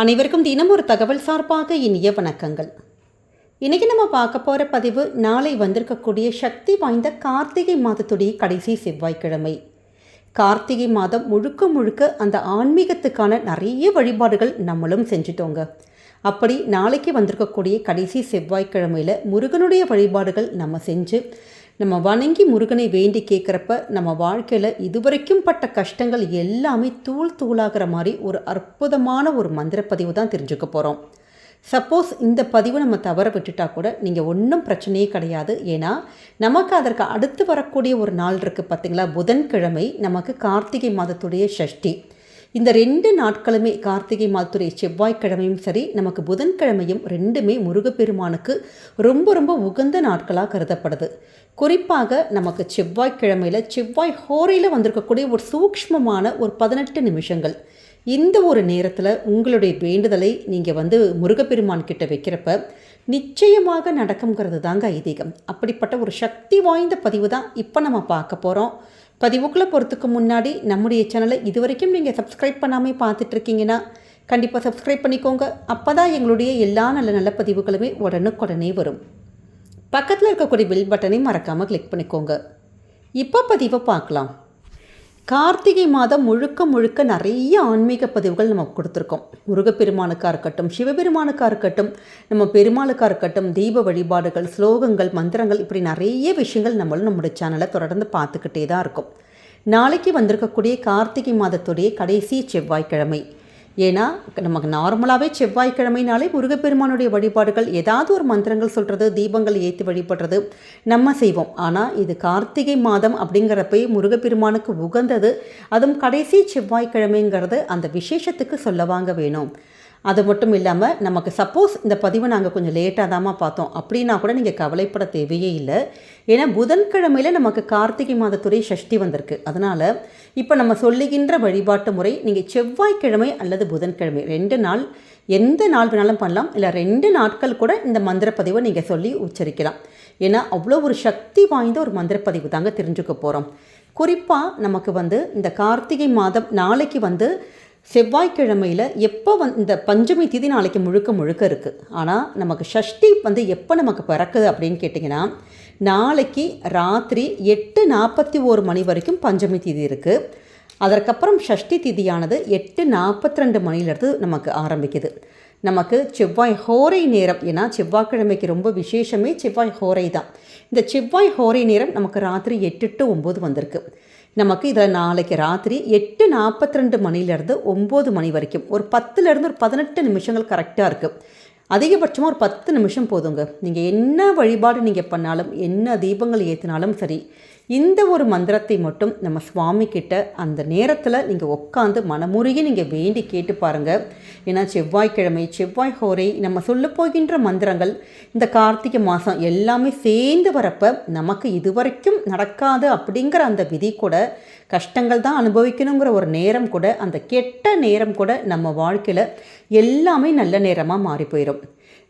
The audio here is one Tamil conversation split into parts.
அனைவருக்கும் தினம் ஒரு தகவல் சார்பாக இனிய வணக்கங்கள். இன்றைக்கி நம்ம பார்க்க போகிற பதிவு நாளை வந்திருக்கக்கூடிய சக்தி வாய்ந்த கார்த்திகை மாதத்துடைய கடைசி செவ்வாய்க்கிழமை. கார்த்திகை மாதம் முழுக்க முழுக்க அந்த ஆன்மீகத்துக்கான நிறைய வழிபாடுகள் நம்மளும் செஞ்சுட்டோங்க. அப்படி நாளைக்கு வந்திருக்கக்கூடிய கடைசி செவ்வாய்க்கிழமையில் முருகனுடைய வழிபாடுகள் நம்ம செஞ்சு நம்ம வணங்கி முருகனை வேண்டி கேட்குறப்ப நம்ம வாழ்க்கையில் இதுவரைக்கும் பட்ட கஷ்டங்கள் எல்லாமே தூள் தூளாகிற மாதிரி ஒரு அற்புதமான ஒரு மந்திர பதிவு தான் தெரிஞ்சுக்க போகிறோம் சப்போஸ் இந்த பதிவு நம்ம தவற விட்டுட்டா கூட நீங்கள் ஒன்றும் பிரச்சனையே கிடையாது. ஏன்னா நமக்கு அதற்கு அடுத்து வரக்கூடிய ஒரு நாள் இருக்குது பார்த்தீங்களா புதன்கிழமை நமக்கு கார்த்திகை மாதத்துடைய ஷஷ்டி. இந்த ரெண்டு நாட்களுமே கார்த்திகை மாதத்துடைய செவ்வாய்க்கிழமையும் சரி நமக்கு புதன்கிழமையும் ரெண்டுமே முருகப்பெருமானுக்கு ரொம்ப ரொம்ப உகந்த நாட்களாக கருதப்படுது. குறிப்பாக நமக்கு செவ்வாய்க்கிழமையில் செவ்வாய் ஹோரையில் வந்திருக்கக்கூடிய ஒரு சூக்ஷ்மமான ஒரு பதினெட்டு நிமிஷங்கள். இந்த ஒரு நேரத்தில் உங்களுடைய வேண்டுதலை நீங்கள் வந்து முருகப்பெருமான் கிட்ட வைக்கிறப்ப நிச்சயமாக நடக்குங்கிறது தாங்க ஐதீகம். அப்படிப்பட்ட ஒரு சக்தி வாய்ந்த பதிவு தான் இப்போ நம்ம பார்க்க போகிறோம் பதிவுக்குள்ளே போகிறதுக்கு முன்னாடி நம்முடைய சேனலை இது வரைக்கும் நீங்கள் சப்ஸ்கிரைப் பண்ணாமல் பார்த்துட்ருக்கீங்கன்னா கண்டிப்பாக சப்ஸ்கிரைப் பண்ணிக்கோங்க. அப்போ தான் எங்களுடைய எல்லா நல்ல நல்ல பதிவுகளுமே உடனுக்குடனே வரும். பக்கத்தில் இருக்கக்கூடிய பில் பட்டனை மறக்காமல் கிளிக் பண்ணிக்கோங்க. இப்போ பதிவை பார்க்கலாம். கார்த்திகை மாதம் முழுக்க முழுக்க நிறைய ஆன்மீக பதிவுகள் நம்ம கொடுத்துருக்கோம். முருகப்பெருமானுக்காக இருக்கட்டும் சிவபெருமானுக்காக இருக்கட்டும் நம்ம பெருமாளுக்காக இருக்கட்டும் தீப வழிபாடுகள் ஸ்லோகங்கள் மந்திரங்கள் இப்படி நிறைய விஷயங்கள் நம்மளும் நம்மளுடைய சேனலை தொடர்ந்து பார்த்துக்கிட்டே தான் இருக்கும். நாளைக்கு வந்திருக்கக்கூடிய கார்த்திகை மாதத்துடைய கடைசி செவ்வாய்க்கிழமை. ஏன்னா நமக்கு நார்மலாகவே செவ்வாய்க்கிழமைனாலே முருகப்பெருமானுடைய வழிபாடுகள் ஏதாவது ஒரு மந்திரங்கள் சொல்கிறது தீபங்கள் ஏற்றி வழிபடுறது நம்ம செய்வோம். ஆனால் இது கார்த்திகை மாதம் அப்படிங்கிறப்ப முருகப்பெருமானுக்கு உகந்தது அதுவும் கடைசி செவ்வாய்க்கிழமைங்கிறது அந்த விசேஷத்துக்கு சொல்லவாங்க வேணும். அது மட்டும் இல்லாமல் நமக்கு சப்போஸ் இந்த பதிவை நாங்கள் கொஞ்சம் லேட்டாக தாம்மா பார்த்தோம். அப்படின்னா கூட நீங்கள் கவலைப்பட தேவையே இல்லை. ஏன்னா புதன்கிழமையில் நமக்கு கார்த்திகை மாதத்துறை சஷ்டி வந்திருக்கு. அதனால் இப்போ நம்ம சொல்லுகின்ற வழிபாட்டு முறை நீங்கள் செவ்வாய்க்கிழமை அல்லது புதன்கிழமை ரெண்டு நாள் எந்த நாள் வேணாலும் பண்ணலாம். இல்லை ரெண்டு நாட்கள் கூட இந்த மந்திரப்பதிவை நீங்கள் சொல்லி உச்சரிக்கலாம். ஏன்னா அவ்வளோ ஒரு சக்தி வாய்ந்த ஒரு மந்திரப்பதிவு தாங்க தெரிஞ்சுக்க போகிறோம் குறிப்பாக நமக்கு வந்து இந்த கார்த்திகை மாதம் நாளைக்கு வந்து செவ்வாய்க்கிழமையில் எப்போ வந் இந்த பஞ்சமி திதி நாளைக்கு முழுக்க முழுக்க இருக்குது ஆனால் நமக்கு ஷஷ்டி வந்து எப்போ நமக்கு பிறக்குது அப்படின்னு கேட்டிங்கன்னா நாளைக்கு ராத்திரி எட்டு நாற்பத்தி ஓரு மணி வரைக்கும் பஞ்சமி திதி இருக்குது அதற்கப்புறம் ஷஷ்டி திதியானது எட்டு நாற்பத்தி ரெண்டு மணிலேருந்து நமக்கு ஆரம்பிக்குது. நமக்கு செவ்வாய் ஹோரை நேரம் ஏன்னா செவ்வாய்க்கிழமைக்கு ரொம்ப விசேஷமே செவ்வாய் ஹோரை தான். இந்த செவ்வாய் ஹோரை நேரம் நமக்கு ராத்திரி எட்டு டு ஒம்பது வந்திருக்கு. நமக்கு இதில் நாளைக்கு ராத்திரி எட்டு நாற்பத்தி ரெண்டு மணிலேருந்து ஒம்பது மணி வரைக்கும். ஒரு பத்துலேருந்து ஒரு பதினெட்டு நிமிஷங்கள் கரெக்டாக இருக்குது அதிகபட்சமாக ஒரு பத்து நிமிஷம் போதுங்க. நீங்கள் என்ன வழிபாடு நீங்கள் பண்ணாலும் என்ன தீபங்கள் ஏற்றினாலும் சரி இந்த ஒரு மந்திரத்தை மட்டும் நம்ம சுவாமி கிட்ட அந்த நேரத்தில் நீங்கள் உட்காந்து மனமுருகி நீங்கள் வேண்டி கேட்டு பாருங்கள் ஏன்னா செவ்வாய்க்கிழமை செவ்வாய் ஹோரை நம்ம சொல்ல போகின்ற மந்திரங்கள் இந்த கார்த்திகை மாதம் எல்லாமே சேர்ந்து வரப்போ நமக்கு இதுவரைக்கும் நடக்காது அப்படிங்கிற அந்த விதி கூட கஷ்டங்கள் தான் அனுபவிக்கணுங்கிற ஒரு நேரம் கூட அந்த கெட்ட நேரம் கூட நம்ம வாழ்க்கையில் எல்லாமே நல்ல நேரமாக மாறி போயிடும்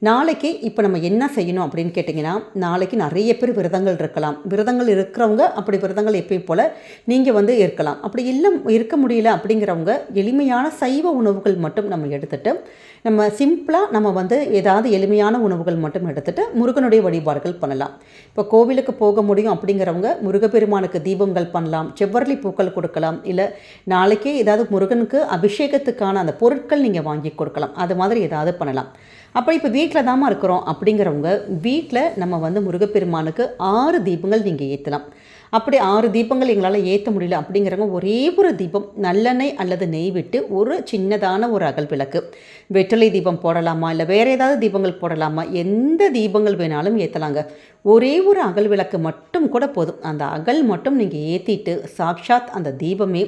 நாளைக்கு இப்போ நம்ம என்ன செய்யணும் அப்படின்னு கேட்டிங்கன்னா நாளைக்கு நிறைய பேர் விரதங்கள் இருக்கலாம். விரதங்கள் இருக்கிறவங்க அப்படி விரதங்கள் எப்பயும் போல் நீங்கள் வந்து இருக்கலாம். அப்படி இல்லை இருக்க முடியல அப்படிங்கிறவங்க எளிமையான சைவ உணவுகள் மட்டும் நம்ம எடுத்துகிட்டு நம்ம சிம்பிளாக நம்ம வந்து ஏதாவது எளிமையான உணவுகள் மட்டும் எடுத்துகிட்டு முருகனுடைய வழிபாடுகள் பண்ணலாம். இப்போ கோவிலுக்கு போக முடியும் அப்படிங்கிறவங்க முருகப்பெருமானுக்கு தீபங்கள் பண்ணலாம் செவ்வரளி பூக்கள் கொடுக்கலாம் இல்லை நாளைக்கே ஏதாவது முருகனுக்கு அபிஷேகத்துக்கான அந்த பொருட்கள் நீங்கள் வாங்கி கொடுக்கலாம். அது மாதிரி ஏதாவது பண்ணலாம். அப்படி இப்போ வீட்டில் தாம்மா இருக்கிறோம் அப்படிங்கிறவங்க வீட்டில் நம்ம வந்து முருகப்பெருமானுக்கு ஆறு தீபங்கள் நீங்கள் ஏற்றலாம் அப்படி ஆறு தீபங்கள் எங்களால் ஏற்ற முடியல அப்படிங்கிறவங்க ஒரே ஒரு தீபம் நல்லெண்ணெய் அல்லது நெய் விட்டு ஒரு சின்னதான ஒரு அகல் விளக்கு. வெற்றிலை தீபம் போடலாமா? இல்லை வேறு ஏதாவது தீபங்கள் போடலாமா? எந்த தீபங்கள் வேணாலும் ஏற்றலாங்க ஒரே ஒரு அகல் விளக்கு மட்டும் கூட போதும். அந்த அகல் மட்டும் நீங்கள் ஏற்றிட்டு சாக்ஷாத் அந்த தீபமே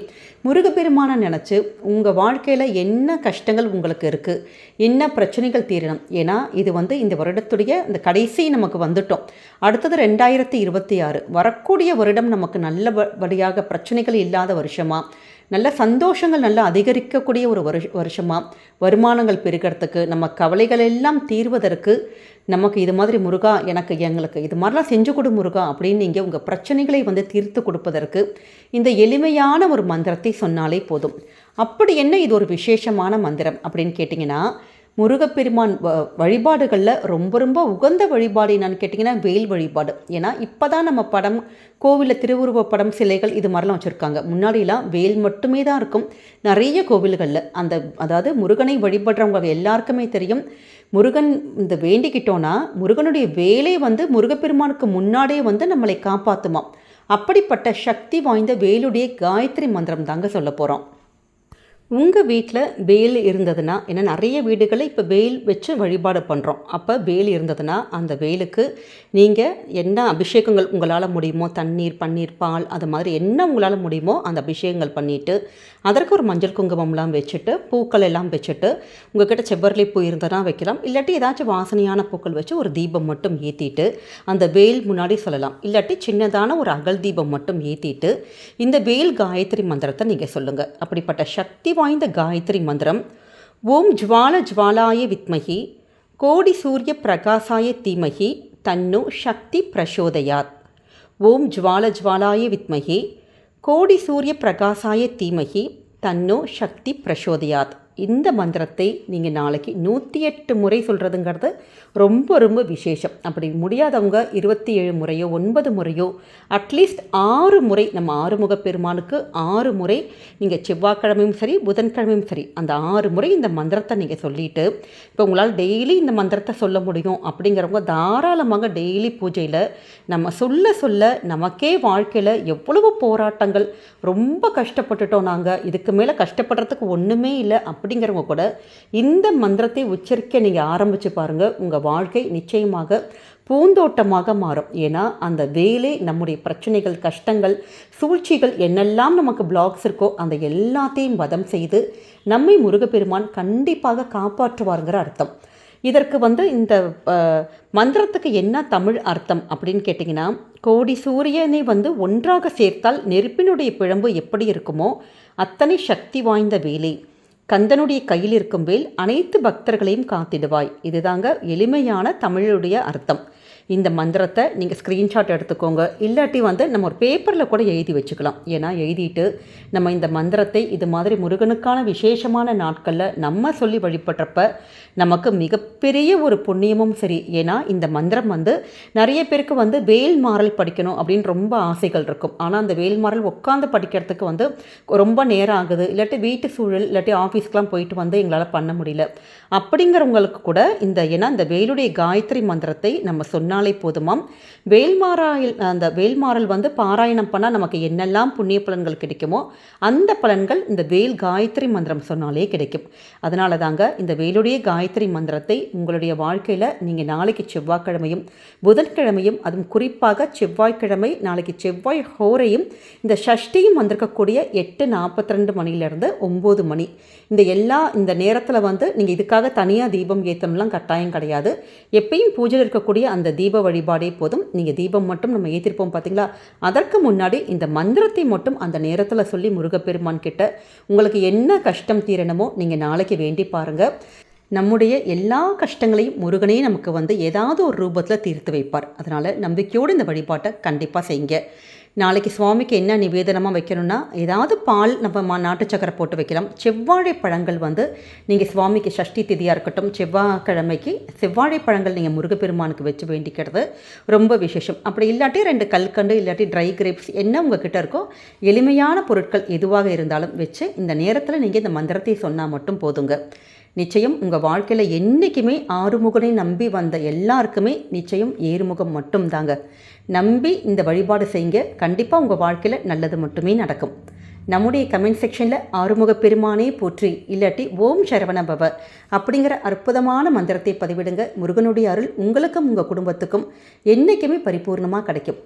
முருகப்பெருமானை நினச்சி உங்கள் வாழ்க்கையில் என்ன கஷ்டங்கள் உங்களுக்கு இருக்குது என்ன பிரச்சனைகள் தீரணும்? ஏன்னா இது வந்து இந்த வருடத்துடைய இந்த கடைசி நமக்கு வந்துட்டோம். அடுத்தது ரெண்டாயிரத்தி இருபத்தி ஆறு. வரக்கூடிய வருடம் நமக்கு நல்லபடியாக பிரச்சனைகள் இல்லாத வருஷமாக நல்ல சந்தோஷங்கள் நல்லா அதிகரிக்கக்கூடிய ஒரு வருஷ வருஷமாக வருமானங்கள் பெருகிறதுக்கு நம்ம கவலைகள் எல்லாம் தீர்வதற்கு நமக்கு இது மாதிரி முருகா எனக்கு எங்களுக்கு இது மாதிரிலாம் செஞ்சு கொடு முருகா அப்படின்னு நீங்கள் உங்கள் பிரச்சனைகளை வந்து தீர்த்து கொடுப்பதற்கு இந்த எளிமையான ஒரு மந்திரத்தை சொன்னாலே போதும். அப்படி என்ன இது ஒரு விசேஷமான மந்திரம் அப்படின்னு கேட்டிங்கன்னா முருகப்பெருமான் வ வழிபாடுகளில் ரொம்ப ரொம்ப உகந்த வழிபாடு என்னன்னு கேட்டிங்கன்னா வேல் வழிபாடு. ஏன்னா இப்போ தான் நம்ம படம் கோவிலில் திருவுருவ படம் சிலைகள் இது மாதிரிலாம் வச்சுருக்காங்க. முன்னாடிலாம் வேல் மட்டுமே தான் இருக்கும். நிறைய கோவில்களில் அந்த அதாவது முருகனை வழிபடுறவங்க எல்லாருக்குமே தெரியும். முருகன் இந்த வேண்டிக்கிட்டோன்னா முருகனுடைய வேலை வந்து முருகப்பெருமானுக்கு முன்னாடியே வந்து நம்மளை காப்பாற்றுமா அப்படிப்பட்ட சக்தி வாய்ந்த வேலுடைய காயத்ரி மந்திரம் தாங்க சொல்ல போகிறோம் உங்கள் வீட்டில் வேல் இருந்ததுன்னா ஏன்னா நிறைய வீடுகளில் இப்போ வேல் வச்சு வழிபாடு பண்ணுறோம் அப்போ வேல் இருந்ததுன்னா அந்த வேலுக்கு நீங்கள் என்ன அபிஷேகங்கள் உங்களால் முடியுமோ தண்ணீர் பன்னீர் பால் அது மாதிரி என்ன உங்களால் முடியுமோ அந்த அபிஷேகங்கள் பண்ணிவிட்டு அதற்கு ஒரு மஞ்சள் குங்குமம்லாம் வச்சுட்டு பூக்கள் எல்லாம் வச்சுட்டு உங்கள்கிட்ட செவ்வரளி பூ இருந்ததுனா வைக்கலாம். இல்லாட்டி ஏதாச்சும் வாசனையான பூக்கள் வச்சு ஒரு தீபம் மட்டும் ஏற்றிட்டு அந்த வேல் முன்னாடி சொல்லலாம். இல்லாட்டி சின்னதான ஒரு அகல் தீபம் மட்டும் ஏற்றிட்டு இந்த வேல் காயத்ரி மந்திரத்தை நீங்கள் சொல்லுங்கள் அப்படிப்பட்ட சக்தி வாய்ந்த காயத்ரி மந்திரம் ஓம் ஜுவால ஜுவாலாய வித்மகி கோடி சூரிய பிரகாசாய தீமகி தன்னு சக்தி பிரசோதயாத். ஓம் ஜுவால ஜுவாலாய வித்மகி கோடி சூரிய பிரகாசாய தீமகி தன்னு சக்தி பிரசோதயாத். இந்த மந்திரத்தை நீங்கள் நாளைக்கு நூற்றி எட்டு முறை சொல்கிறதுங்கிறது ரொம்ப ரொம்ப விசேஷம். அப்படி முடியாதவங்க இருபத்தி ஏழு முறையோ ஒன்பது முறையோ அட்லீஸ்ட் ஆறு முறை நம்ம ஆறுமுக பெருமானுக்கு ஆறு முறை நீங்கள் செவ்வாய்க்கிழமையும் சரி புதன்கிழமையும் சரி அந்த ஆறு முறை இந்த மந்திரத்தை நீங்கள் சொல்லிவிட்டு இப்போ உங்களால் டெய்லி இந்த மந்திரத்தை சொல்ல முடியும் அப்படிங்கிறவங்க தாராளமாக டெய்லி பூஜையில் நம்ம சொல்ல சொல்ல நமக்கே வாழ்க்கையில் எவ்வளவு போராட்டங்கள் ரொம்ப கஷ்டப்பட்டுட்டோம் நாங்கள் இதுக்கு மேலே கஷ்டப்படுறதுக்கு ஒன்றுமே இல்லை அப்படி அப்படிங்கிறவங்க கூட இந்த மந்திரத்தை உச்சரிக்க நீங்கள் ஆரம்பித்து பாருங்கள் உங்கள் வாழ்க்கை நிச்சயமாக பூந்தோட்டமாக மாறும். ஏன்னா அந்த வேலை நம்முடைய பிரச்சனைகள் கஷ்டங்கள் சூழ்ச்சிகள் என்னெல்லாம் நமக்கு பிளாக்ஸ் இருக்கோ அந்த எல்லாத்தையும் வதம் செய்து நம்மை முருகப்பெருமான் கண்டிப்பாக காப்பாற்றுவாருங்கிற அர்த்தம். இதற்கு வந்து இந்த மந்திரத்துக்கு என்ன தமிழ் அர்த்தம் அப்படின்னு கேட்டிங்கன்னா கோடி சூரியனை வந்து ஒன்றாக சேர்த்தால் நெருப்பினுடைய பிழம்பு எப்படி இருக்குமோ அத்தனை சக்தி வாய்ந்த வேலை. கந்தனுடைய கையில் இருக்கும் வேல் அனைத்து பக்தர்களையும் காத்திடுவாய். இதுதாங்க எளிமையான தமிழுடைய அர்த்தம். இந்த மந்திரத்தை நீங்கள் ஸ்க்ரீன்ஷாட் எடுத்துக்கோங்க. இல்லாட்டி வந்து நம்ம ஒரு பேப்பரில் கூட எழுதி வச்சுக்கலாம். ஏன்னா எழுதிட்டு நம்ம இந்த மந்திரத்தை இது மாதிரி முருகனுக்கான விசேஷமான நாட்களில் நம்ம சொல்லி வழிபடுறப்ப நமக்கு மிகப்பெரிய ஒரு புண்ணியமும் சரி. ஏன்னா இந்த மந்திரம் வந்து நிறைய பேருக்கு வந்து வேல் மாறல் படிக்கணும் அப்படின்னு ரொம்ப ஆசைகள் இருக்கும். ஆனால் அந்த வேல் மாறல் உட்காந்து படிக்கிறதுக்கு வந்து ரொம்ப நேரம் ஆகுது. இல்லாட்டி வீட்டு சூழல் இல்லாட்டி ஆஃபீஸ்க்கெலாம் போயிட்டு வந்து எங்களால் பண்ண முடியல. அப்படிங்கிறவங்களுக்கு கூட இந்த ஏன்னா இந்த வேலுடைய காயத்ரி மந்திரத்தை நம்ம சொன்னால் போதுமாம். வேல்மாராயில் அந்த வேல்மாறல் வந்து பாராயணம் பண்ணால் நமக்கு என்னெல்லாம் புண்ணிய பலன்கள் கிடைக்குமோ அந்த பலன்கள் இந்த வேல் காயத்ரி மந்திரம் சொன்னாலே கிடைக்கும். அதனால தாங்க இந்த வேலுடைய காயத்ரி மந்திரத்தை உங்களுடைய வாழ்க்கையில் நீங்கள் நாளைக்கு செவ்வாய்க்கிழமையும் புதன்கிழமையும் அதுவும் குறிப்பாக செவ்வாய்க்கிழமை நாளைக்கு செவ்வாய் ஹோரையும் இந்த ஷஷ்டியும் வந்திருக்கக்கூடிய எட்டு நாற்பத்தி ரெண்டு மணிலேருந்து ஒம்பது மணி. இந்த எல்லா இந்த நேரத்தில் வந்து நீங்கள் இதுக்காக தனியாக தீபம் ஏற்றம்லாம் கட்டாயம் கிடையாது. எப்பயும் பூஜையில் இருக்கக்கூடிய அந்த தீபம் தீப வழிபாடே போதும். நீங்கள் தீபம் மட்டும் நம்ம ஏற்றிருப்போம் பார்த்தீங்களா அதற்கு முன்னாடி இந்த மந்திரத்தை மட்டும் அந்த நேரத்தில் சொல்லி முருகப்பெருமான் கிட்ட உங்களுக்கு என்ன கஷ்டம் தீரணுமோ நீங்கள் நாளைக்கு வேண்டி பாருங்கள் நம்முடைய எல்லா கஷ்டங்களையும் முருகனே நமக்கு வந்து ஏதாவது ஒரு ரூபத்தில் தீர்த்து வைப்பார். அதனால் நம்பிக்கையோடு இந்த வழிபாட்டை கண்டிப்பாக செய்யுங்க. நாளைக்கு சுவாமிக்கு என்ன நிவேதனமாக வைக்கணும்னா ஏதாவது பால் நம்ம நாட்டு சக்கரை போட்டு வைக்கலாம். செவ்வாழை பழங்கள் வந்து நீங்கள் சுவாமிக்கு சஷ்டி திதியாக இருக்கட்டும் செவ்வாய்க்கிழமைக்கு செவ்வாழை பழங்கள் நீங்கள் முருகப்பெருமானுக்கு வச்சு வேண்டிக்கிறது ரொம்ப விசேஷம். அப்படி இல்லாட்டி ரெண்டு கல்கண்டு இல்லாட்டி ட்ரை கிரேப்ஸ் என்ன உங்கள் கிட்ட இருக்கோ எளிமையான பொருட்கள் எதுவாக இருந்தாலும் வச்சு இந்த நேரத்தில் நீங்கள் இந்த மந்திரத்தை சொன்னால் மட்டும் போதுங்க. நிச்சயம் உங்கள் வாழ்க்கையில் என்றைக்குமே ஆறுமுகனை நம்பி வந்த எல்லாருக்குமே நிச்சயம் ஏறுமுகம் மட்டும்தாங்க. நம்பி இந்த வழிபாடு செய்யுங்க. கண்டிப்பாக உங்கள் வாழ்க்கையில் நல்லது மட்டுமே நடக்கும். நம்முடைய கமெண்ட் செக்ஷனில் ஆறுமுக பெருமானே போற்றி இல்லாட்டி ஓம் சரவண பவ அப்படிங்கிற அற்புதமான மந்திரத்தை பதிவிடுங்க. முருகனுடைய அருள் உங்களுக்கும் உங்கள் குடும்பத்துக்கும் என்றைக்குமே பரிபூர்ணமாக கிடைக்கும்.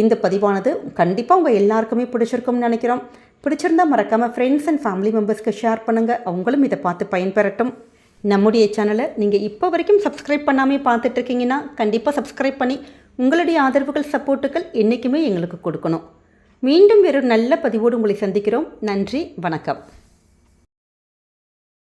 இந்த பதிவானது கண்டிப்பாக உங்கள் எல்லாருக்குமே பிடிச்சிருக்கும்னு நினைக்கிறோம். பிடிச்சிருந்தால் மறக்காமல் ஃப்ரெண்ட்ஸ் அண்ட் ஃபேமிலி மெம்பர்ஸ்க்கு ஷேர் பண்ணுங்கள் அவங்களும் இதை பார்த்து பயன்பெறட்டும். நம்முடைய சேனலை நீங்கள் இப்போ வரைக்கும் சப்ஸ்கிரைப் பண்ணாமல் பார்த்துட்ருக்கீங்கன்னா கண்டிப்பாக சப்ஸ்கிரைப் பண்ணி உங்களுடைய ஆதரவுகள் சப்போர்ட்டுகள் என்றைக்குமே எங்களுக்கு கொடுக்கணும். மீண்டும் வேறு நல்ல பதிவோடு உங்களை சந்திக்கிறோம். நன்றி வணக்கம்.